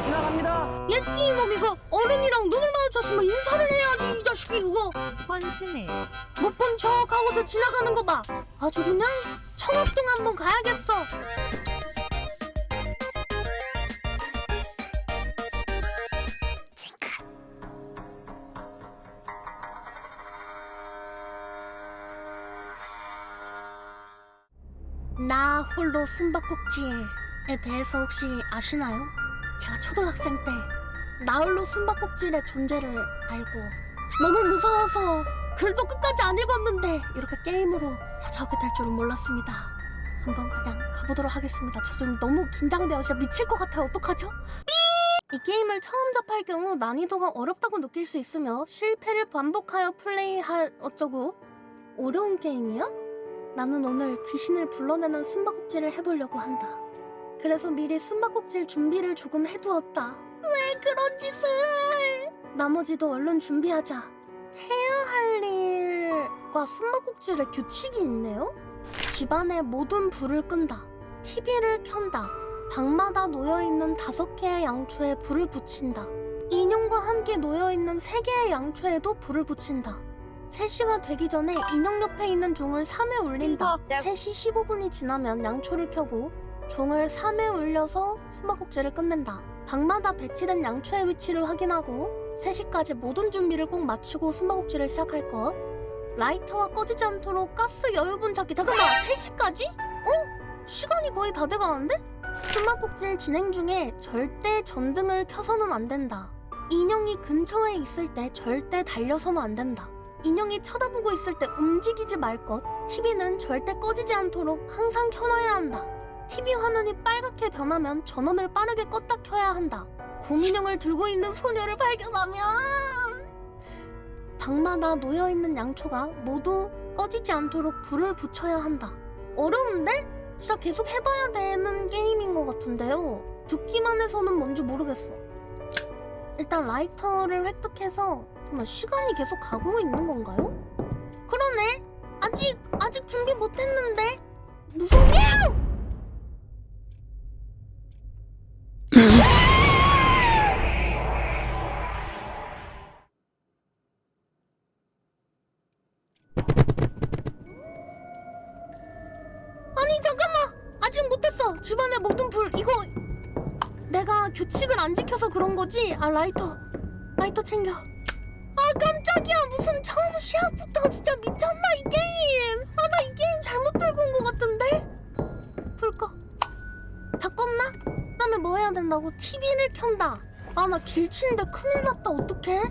지나갑니다. 예끼 이놈 이거 어른이랑 눈을 마주쳤으면 인사를 해야지 이 자식이 그거 뻔스네. 못본 척하고서 지나가는 거 봐. 아주 그냥 청합동 한번 가야겠어. 나 홀로 숨바꼭질에 대해서 혹시 아시나요? 제가 초등학생 때 나홀로 숨바꼭질의 존재를 알고 너무 무서워서 글도 끝까지 안 읽었는데 이렇게 게임으로 찾아오게 될 줄은 몰랐습니다. 한번 그냥 가보도록 하겠습니다. 저 좀 너무 긴장돼요. 진짜 미칠 것 같아요. 어떡하죠? 삐! 이 게임을 처음 접할 경우 난이도가 어렵다고 느낄 수 있으며 실패를 반복하여 플레이할 어쩌고 어려운 게임이야? 나는 오늘 귀신을 불러내는 숨바꼭질을 해보려고 한다. 그래서 미리 숨바꼭질 준비를 조금 해두었다. 왜 그런 짓을? 나머지도 얼른 준비하자. 해야 할 일과 숨바꼭질의 규칙이 있네요. 집안의 모든 불을 끈다. TV를 켠다. 방마다 놓여있는 다섯 개의 양초에 불을 붙인다. 인형과 함께 놓여있는 세 개의 양초에도 불을 붙인다. 3시가 되기 전에 인형 옆에 있는 종을 3회 울린다. 친구 없다고. 3시 15분이 지나면 양초를 켜고 종을 3회 울려서 숨바꼭질을 끝낸다. 방마다 배치된 양초의 위치를 확인하고 3시까지 모든 준비를 꼭 마치고 숨바꼭질을 시작할 것. 라이터가 꺼지지 않도록 가스 여유분 찾기. 잠깐만, 3시까지? 어? 시간이 거의 다 돼가는데? 숨바꼭질 진행 중에 절대 전등을 켜서는 안 된다. 인형이 근처에 있을 때 절대 달려서는 안 된다. 인형이 쳐다보고 있을 때 움직이지 말 것. TV는 절대 꺼지지 않도록 항상 켜놔야 한다. TV 화면이 빨갛게 변하면 전원을 빠르게 껐다 켜야 한다. 곰인형을 들고 있는 소녀를 발견하면 방마다 놓여 있는 양초가 모두 꺼지지 않도록 불을 붙여야 한다. 어려운데? 진짜 계속 해봐야 되는 게임인 것 같은데요. 듣기만 해서는 뭔지 모르겠어. 일단 라이터를 획득해서 정말 시간이 계속 가고 있는 건가요? 그러네. 아직 아직 준비 못했는데 무서워 잠깐만! 아직 못했어. 주변에 모든 불 이거 내가 규칙을 안 지켜서 그런 거지? 아 라이터. 라이터 챙겨. 아 깜짝이야. 무슨 처음 시합부터 진짜 미쳤나 이 게임? 아 나 이 게임 잘못 들고 온 거 같은데? 불꺼다 껐나? 그 다음에 뭐 해야 된다고? TV를 켠다. 아 나 길치인데 큰일 났다. 어떡해?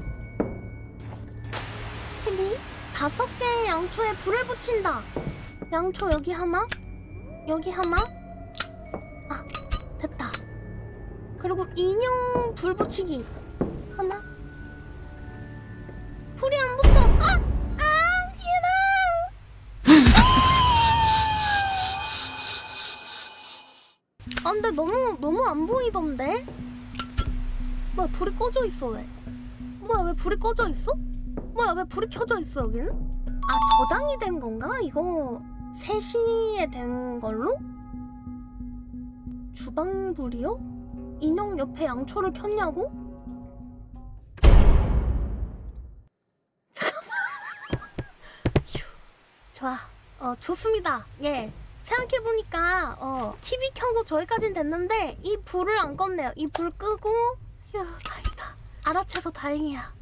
TV 다섯 개의 양초에 불을 붙인다. 양초 여기 하나 여기 하나? 아 됐다. 그리고 인형 불 붙이기 하나? 불이 안 붙어. 아! 아 싫어. 아 근데 너무 너무 안 보이던데? 뭐야 불이 꺼져 있어 왜? 뭐야 왜 불이 꺼져 있어? 뭐야 왜 불이 켜져 있어 여기는? 아 저장이 된 건가? 이거 3시에 된 걸로 주방불이요 인형 옆에 양초를 켰냐고 좋아. 어, 좋습니다. 예. 생각해보니까, 어, TV 켜고 저기까진 됐는데, 이 불을 안 껐네요. 이 불 끄고, 휴, 다행이다. 알아채서 다행이야.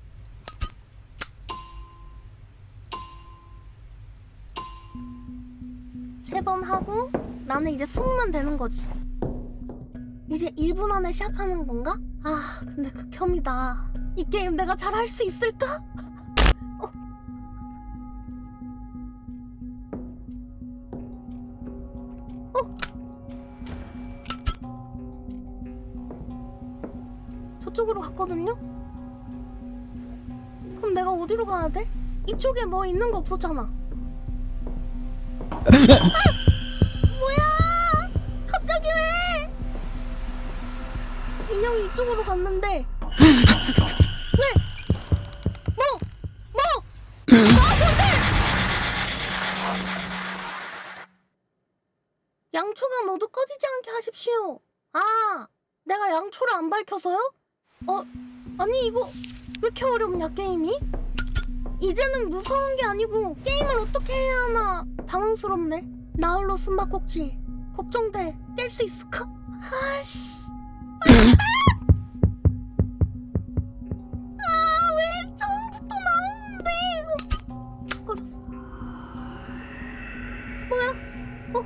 세 번 하고, 나는 이제 숨으면 되는 거지. 이제 1분 안에 시작하는 건가? 아, 근데 극혐이다. 이 게임 내가 잘 할 수 있을까? 저쪽으로 갔거든요? 그럼 내가 어디로 가야 돼? 이쪽에 뭐 있는 거 없었잖아. 아! 뭐야? 갑자기 왜? 인형이 이쪽으로 갔는데. 왜? 뭐? 뭐? 양초가 모두 꺼지지 않게 하십시오. 아, 내가 양초를 안 밝혀서요? 어 아니 이거 왜 이렇게 어렵냐 게임이? 이제는 무서운 게 아니고 게임을 어떻게 해야 하나 당황스럽네. 나홀로 숨바꼭질 걱정돼. 깰 수 있을까? 아씨. 아왜 처음부터 나오는데? 꺼졌어. 뭐야? 어?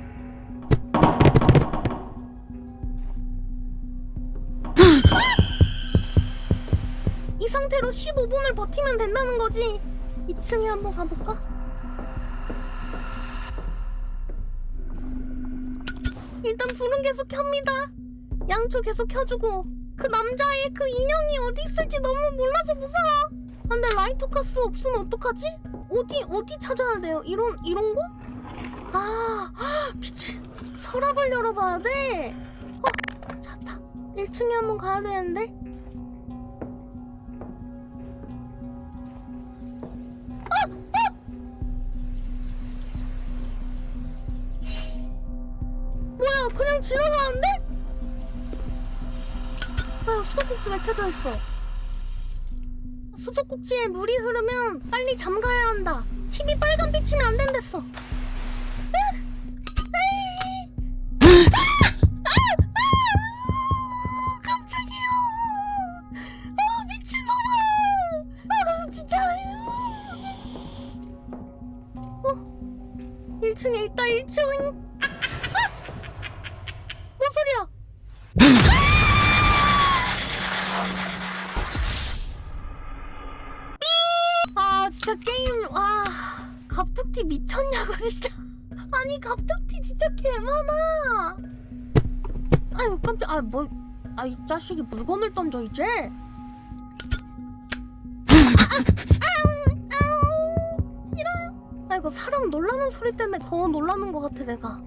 이 상태로 15분을 버티면 된다는 거지. 2층에 한번 가볼까? 일단 불은 계속 켭니다. 양초 계속 켜주고 그 남자의 그 인형이 어디 있을지 너무 몰라서 무서워. 아, 근데 라이터 가스 없으면 어떡하지? 어디 어디 찾아야 돼요? 이런 이런 곳? 아 미치. 서랍을 열어봐야 돼. 어 찾다. 1층에 한번 가야 되는데. 그냥 지나가는데? 아 수도꼭지 왜 켜져 있어? 수도꼭지에 물이 흐르면 빨리 잠가야 한다. 아니 갑툭튀 진짜 개 많아 아유 깜짝 아뭘아이 자식이 물건을 던져 이제 싫어요 아이고 사람 놀라는 소리 때문에 더 놀라는 것 같아 내가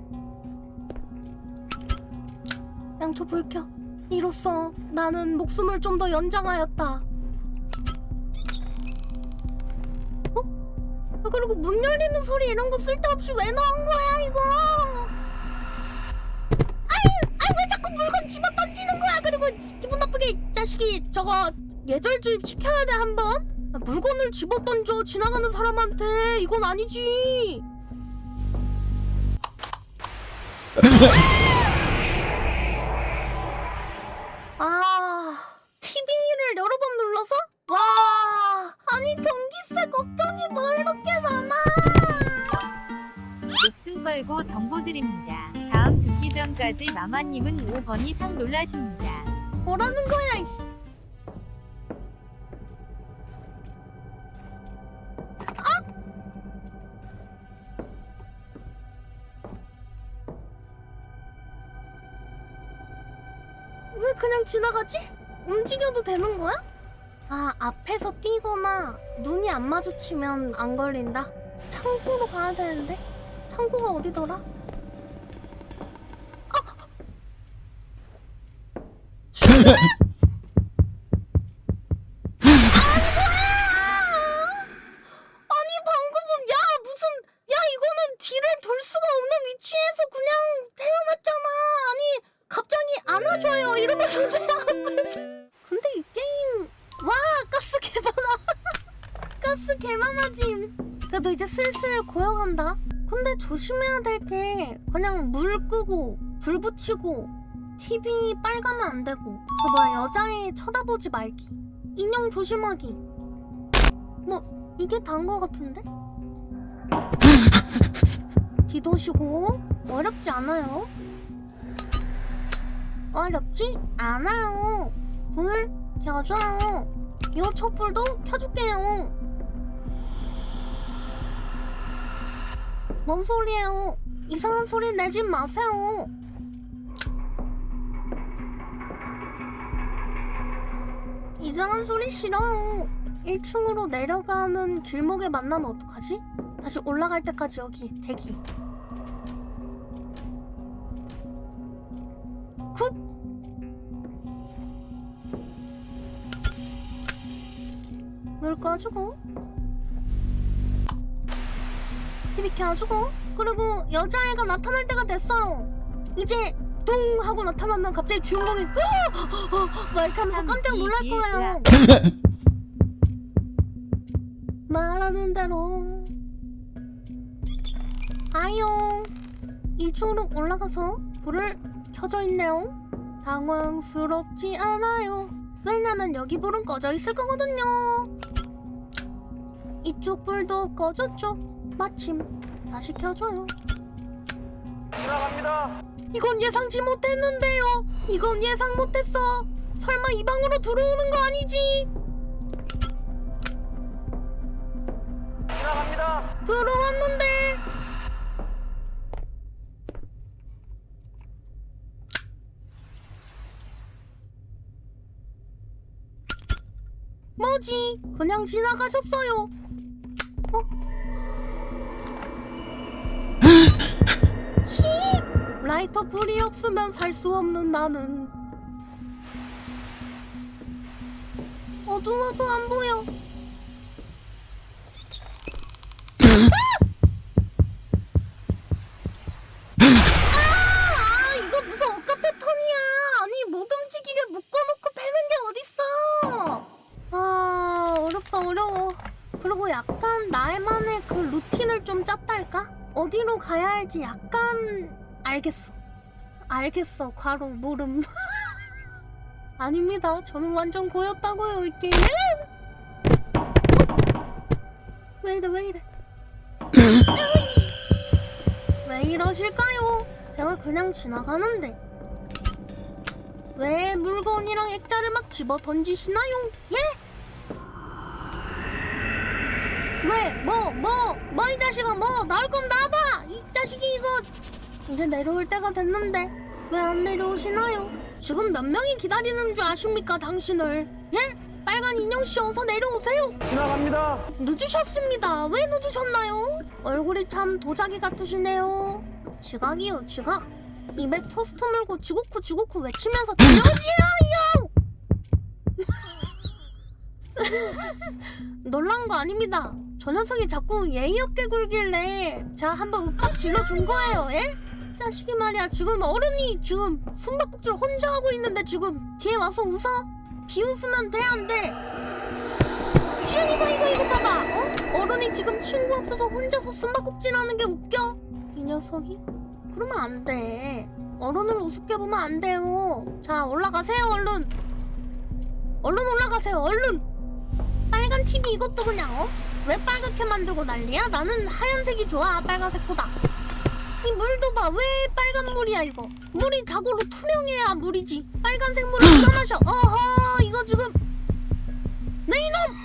양초 불 켜. 이로써 나는 목숨을 좀 더 연장하였다. 그리고 문 열리는 소리 이런 거 쓸데없이 왜 넣은 거야 이거? 아유, 아왜 자꾸 물건 집어 던지는 거야? 그리고 기분 나쁘게 이 자식이 저거 예절 주입 시켜야 돼 한번. 아, 물건을 집어 던져 지나가는 사람한테 이건 아니지. 아, TV를 여러 번 눌러서? 와, 아니 전기세 걱정이 뭐 이렇게 많아? 목숨 걸고 정보 드립니다. 다음 죽기 전까지 마마님은 5번 이상 놀라십니다. 뭐라는 거야, 이씨. 아? 왜 그냥 지나가지? 움직여도 되는 거야? 아, 앞에서 뛰거나 눈이 안 마주치면 안 걸린다. 창고로 가야 되는데. 창고가 어디더라? 아 불 붙이고 TV 빨가면 안 되고 그 뭐야 여자애 쳐다보지 말기 인형 조심하기 뭐 이게 것 같은데? 뒤도시고 어렵지 않아요. 어렵지 않아요. 불 켜줘요. 요 촛불도 켜줄게요. 뭔 소리예요? 이상한 소리 내지 마세요. 이상한 소리 싫어요. 1층으로 내려가는 길목에 만나면 어떡하지? 다시 올라갈 때까지 여기 대기. 굿! 물 꺼주고 TV 켜주고 그리고 여자애가 나타날 때가 됐어요. 이제 뚱 하고 나타나면 갑자기 주인공이 막 이렇게 하면서 깜짝 놀랄 거예요. 말하는 대로 아용 2층으로 올라가서 불을 켜져 있네요. 당황스럽지 않아요. 왜냐면 여기 불은 꺼져 있을 거거든요. 이쪽 불도 꺼졌죠. 마침 다시 켜줘요. 지나갑니다. 이건 예상치 못했는데요. 이건 예상 못했어. 설마 이 방으로 들어오는 거 아니지? 지나갑니다. 들어왔는데. 뭐지? 그냥 지나가셨어요. 라이터 불이 없으면 살 수 없는 나는 어두워서 안 보여. 아 이거 무슨 억까 패턴이야 아니 못 움직이게 묶어놓고 패는 게 어딨어 아 어렵다 어려워 그리고 약간 나만의 그 루틴을 좀 짰달까? 어디로 가야 할지 약간 알겠어 알겠어 과로 모름 아닙니다 저는 완전 고였다고요 이 게임은 왜 이래 왜 이래 왜 이러실까요? 제가 그냥 지나가는데 왜 물건이랑 액자를 막 집어 던지시나요? 예? 왜? 뭐? 뭐? 뭐 이 자식아 뭐? 나올 거면 나와봐! 이 자식이 이거 이제 내려올 때가 됐는데 왜 안 내려오시나요? 지금 몇 명이 기다리는 줄 아십니까 당신을? 예? 빨간 인형 씨 어서 내려오세요! 지나갑니다. 늦으셨습니다. 왜 늦으셨나요? 얼굴이 참 도자기 같으시네요. 지각이요, 지각. 입에 토스트 물고 지구쿠 지구쿠 외치면서 들려오지요, 놀란 거 아닙니다. 저 녀석이 자꾸 예의 없게 굴길래 제가 한번 윽박 질러준 거예요, 예? 자식이 말이야, 지금 어른이 지금 숨바꼭질 혼자 하고 있는데 지금 뒤에 와서 웃어? 비웃으면 돼, 안 돼? 준 이거 이거 이거 봐봐 어? 어른이 지금 친구 없어서 혼자서 숨바꼭질 하는 게 웃겨 이 녀석이? 그러면 안돼 어른을 우습게 보면 안 돼요 자 올라가세요 얼른 얼른 올라가세요 얼른 빨간 TV 이것도 그냥 어? 왜 빨갛게 만들고 난리야? 나는 하얀색이 좋아 빨간색보다 이 물도 봐. 왜 빨간 물이야 이거? 물이 자고로 투명해야 물이지. 빨간색 물을 뜯어 마셔. 어허 이거 지금. 내 이놈!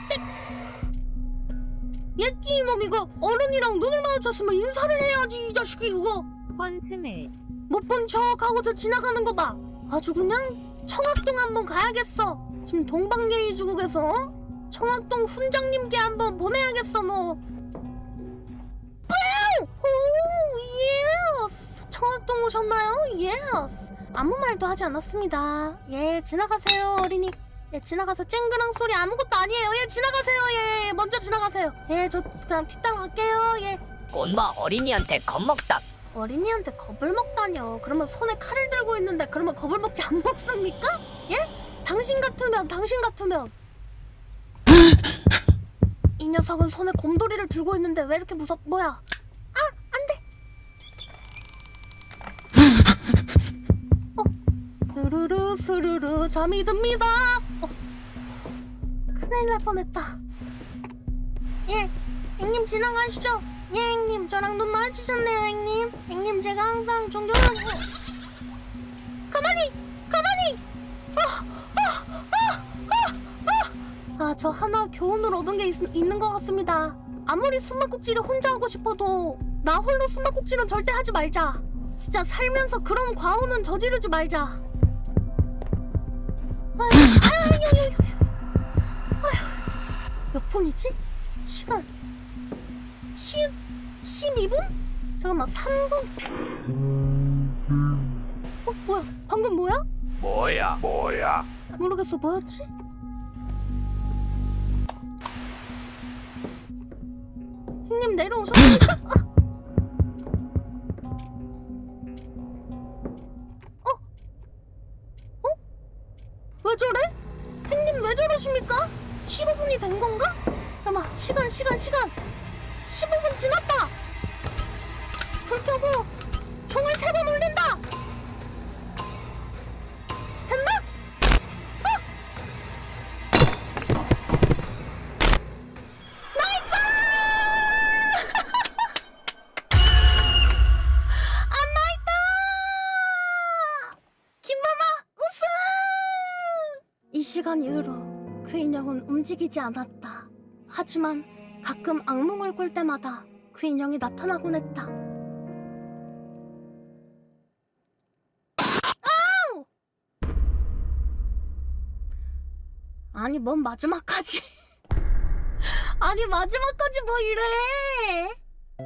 예끼 이놈 이거. 어른이랑 눈을 마주쳤으면 인사를 해야지 이 자식이 이거. 뻔스물 못본 척하고 저 지나가는 거 봐. 아주 그냥 청학동 한번 가야겠어. 지금 동방예의주국에서 어? 청학동 훈장님께 한번 보내야겠어 너 청학동 오셨나요? 예스 아무 말도 하지 않았습니다 예 지나가세요 어린이 예, 지나가서 쨍그랑 소리 아무것도 아니에요. 예, 지나가세요. 예, 먼저 지나가세요. 예, 저 그냥 뒤따라갈게요. 예. 꼬마 어린이한테 겁먹다 어린이한테 겁을 먹다뇨. 그러면 손에 칼을 들고 있는데 그러면 겁을 먹지 안 먹습니까? 예? 당신 같으면 당신 같으면 이 녀석은 손에 곰돌이를 들고 있는데 왜 이렇게 무섭 뭐야? 스르르 잠이 듭니다. 어. 큰일 날 뻔했다. 예, 형님 지나가시죠. 예, 형님 저랑 눈 마주치셨네요, 형님. 형님 제가 항상 존경하고. 가만히, 가만히. 아, 저 하나 교훈을 얻은 게 있, 있는 것 같습니다. 아무리 숨바꼭질을 혼자 하고 싶어도 나 홀로 숨바꼭질은 절대 하지 말자. 진짜 살면서 그런 과오는 저지르지 말자. 몇 분이지? 시간 10, 12분? 잠깐만 3분? 어 뭐야 방금 뭐야? 뭐야? 뭐야? 모르겠어 뭐였지? 형님 내려오셨습니 시간 이후로 그 인형은 움직이지 않았다. 하지만 가끔 악몽을 꿀 때마다 그 인형이 나타나곤 했다. 아우! 아니 뭔 마지막까지 아니 마지막까지 뭐 이래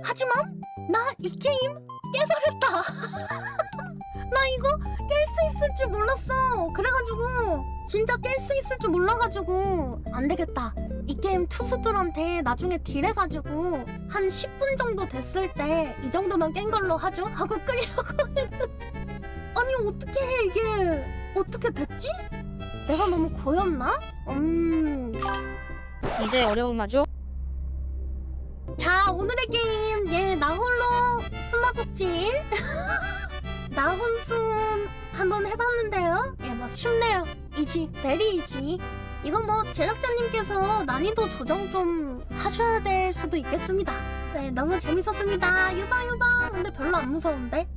하지만 나 이 게임 깨버렸다 나 이거 있을 줄 몰랐어. 그래가지고 진짜 깰 수 있을 줄 몰라가지고 안 되겠다. 이 게임 투수들한테 나중에 딜해가지고 한 10분 정도 됐을 때 이 정도만 깬 걸로 하죠? 하고 끌려고 했는데 아니 어떻게 해 이게? 어떻게 됐지? 내가 너무 고였나? 음. 이제 어려움하죠? 자 오늘의 게임. 예 나홀로 스마국질 해봤는데요? 예 뭐 쉽네요. 이지 베리 이지 이건 뭐 제작자님께서 난이도 조정 좀 하셔야 될 수도 있겠습니다. 네 너무 재밌었습니다. 유다 유다! 근데 별로 안 무서운데